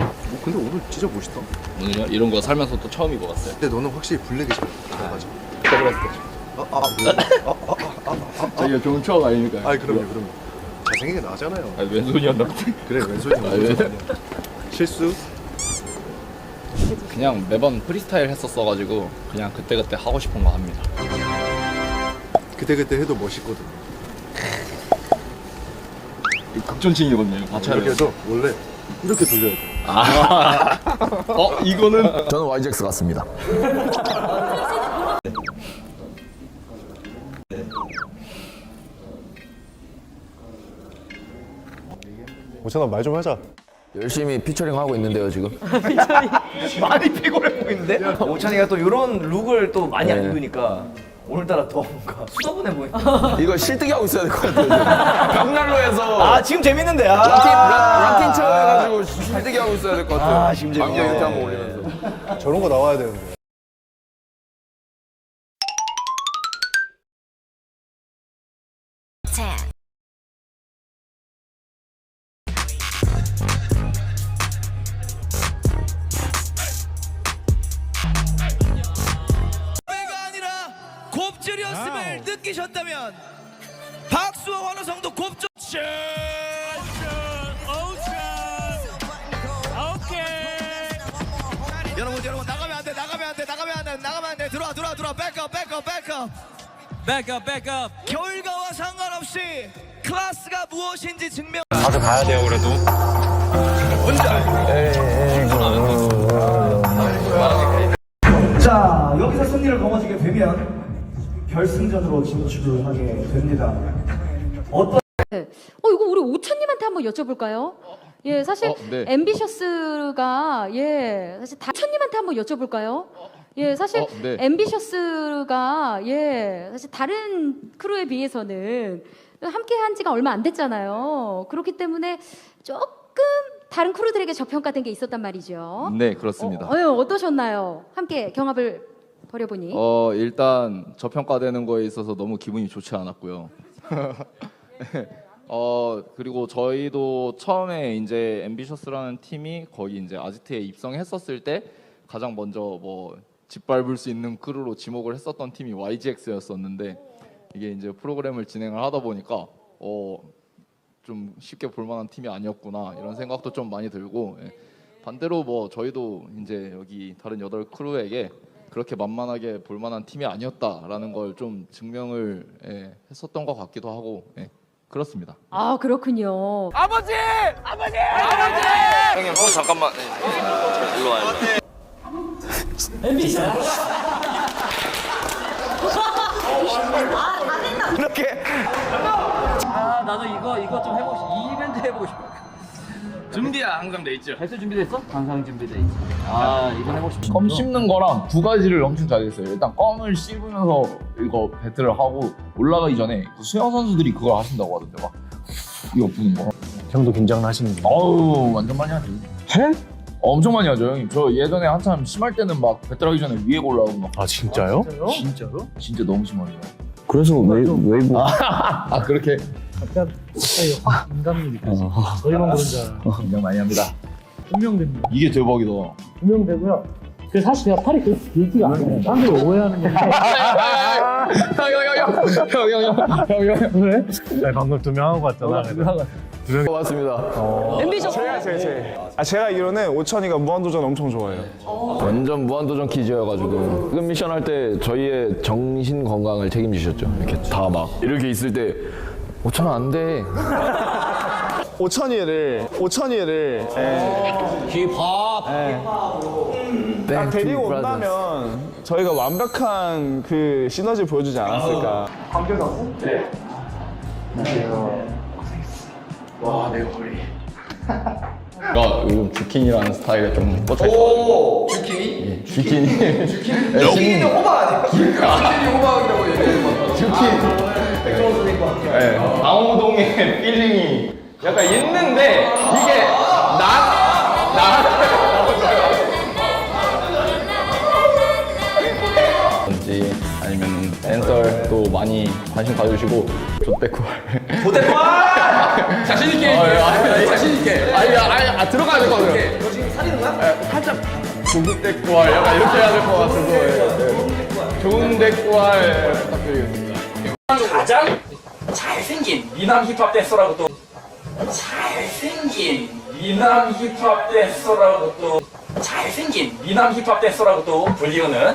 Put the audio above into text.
어, 근데 오늘 진짜 멋있다. 오늘요? 이런 거 살면서 또 처음 입어봤어요. 근데 너는 확실히 블랙이 잘 나가지. 더블했을 아, 아, 왜? 아, 아, 아, 아, 아, 좋은 추억 아닙니까? 아, 그럼요, 그럼요. 잘생기게 나잖아요. 아, 왼손이었나? 그래, 왼손이 아, 왜? 왼손 아니야. 실수? 그냥 매번 프리스타일 했었어가지고 그냥 그때그때 하고 싶은 거 합니다. 그때 그때 해도 멋있거든. 극존칭이거든요. 맞춰야 이렇게 해서 원래 이렇게 돌려야 돼. 어? 이거는 저는 YGX 같습니다. 오찬아 말 좀 하자. 열심히 피처링 하고 있는데요 지금. 많이 피곤해 보이는데? 오찬이가 또 이런 룩을 또 많이 안 네. 입으니까 오늘따라 더 뭔가 수다분해 보인다. 이거 실뜨기 하고 있어야 될 것 같아요. 지금. 벽난로에서 아 지금 재밌는데. 아, 런틴 런- 런틴 쳐가지고 실뜨기 하고 있어야 될 것 같아요. 아, 지금 재밌네. 안경 이렇게 한번 올리면서. 저런 거 나와야 되는데. 곱절이었음을 느끼셨다면 박수와 환호성도 곱절 여러분 여러분 나가면 안돼 나가면 안돼 나가면 안돼 나가면 안돼. 들어와 들어와 들어와. 백업 백업 백업 백업 백업 결과와 상관없이 클래스가 무엇인지 증명. 자 여기서 승리를 거머쥐게 되면 결승전으로 진출을 하게 됩니다. 어떤 어 이거 우리 오천님한테 한번 여쭤볼까요? 예, 사실 어, 네. 앰비셔스가 예, 사실 다천님한테 한번 여쭤볼까요? 예, 사실 어, 네. 앰비셔스가 예, 사실 다른 크루에 비해서는 함께 한 지가 얼마 안 됐잖아요. 그렇기 때문에 조금 다른 크루들에게 저평가된 게 있었단 말이죠. 네 그렇습니다. 어, 어, 어떠셨나요? 함께 경합을 벌여보니. 어 일단 저평가되는 거에 있어서 너무 기분이 좋지 않았고요. 어 그리고 저희도 처음에 이제 앰비셔스라는 팀이 거기 이제 아지트에 입성했었을 때 가장 먼저 뭐 짓밟을 수 있는 크루로 지목을 했었던 팀이 YGX였었는데 이게 이제 프로그램을 진행을 하다 보니까 어 좀 쉽게 볼만한 팀이 아니었구나 이런 생각도 좀 많이 들고 예. 반대로 뭐 저희도 이제 여기 다른 여덟 크루에게 그렇게 만만하게 볼만한 팀이 아니었다라는 걸 좀 증명을 예, 했었던 것 같기도 하고 예, 그렇습니다. 아 그렇군요. 형님 손 잠깐만 일로 와요. 아 나도 이거 이거 좀 해보고 싶. 이 이벤트 해보고 싶어. 준비야 항상 돼 있죠. 벌써 준비됐어? 항상 준비돼 있지. 아 이건 해보고. 껌 씹는 거랑 두 가지를 엄청 잘했어요. 일단 껌을 씹으면서 이거 배틀을 하고 올라가기 전에 그 수영 선수들이 그걸 하신다고 하던데 막 이거 부는 거. 형도 긴장을 하시는 거. 어우 완전 많이 하죠. 해? 엄청 많이 하죠 형님. 저 예전에 한참 심할 때는 막 배틀하기 전에 위에 올라오고 막 아 진짜요? 진짜로? 진짜 너무 심하게. 그래서 웨이, 웨이브 아 그렇게 약간 확 인간미 느껴져. 저희만 그런 줄 알아. 긴장 많이 합니다. 분명됩니다. 이게 대박이다. 분명되고요. 그 사실 내가 팔이 그렇게 길지가 않아요. 사람들이 오해하는 건데. 형형형형형형형 그래? 네, 방금 두 명 하고 왔잖아. 고맙습니다. 제가 제가 제. 아 제가 이로는 오천이가 무한도전 엄청 좋아해요. 완전 무한도전 퀴즈여가지고 지금 미션 할 때 저희의 정신 건강을 책임지셨죠. 이렇게 다 막 이렇게 있을 때 5천 원 안 돼. 오천이를 오천이를 예, 딱 데리고 온다면 저희가 완벽한 그 시너지 보여주지 않았을까. 가 요즘 주킹이라는 스타일에 좀 꽂혀 있어요. 주킹이? 주킹이. 주킹이는 호박 아니에요? 주킹이 호박이라고 얘기해요. 주킹. 네. 강호동의 필링이 약간 있는데 이게 나 나. 지 아니면 댄서도 많이 많이 관심 가져주시고 조태쿠알. 도대파 자신 있게 자신 있게. 아니 아니 아, 들어가야 될 것 같아요. 너 지금 살리는 거야? 살짝 조태쿠알 약간 이렇게 해야 될 것 같아서 예. 좋은 대꾸알 부탁드리겠습니다. 가장 잘생긴 미남 힙합 댄서라고 또 잘생긴 미남 힙합 댄서라고 또 잘생긴 미남 힙합 댄서라고 또 불리우는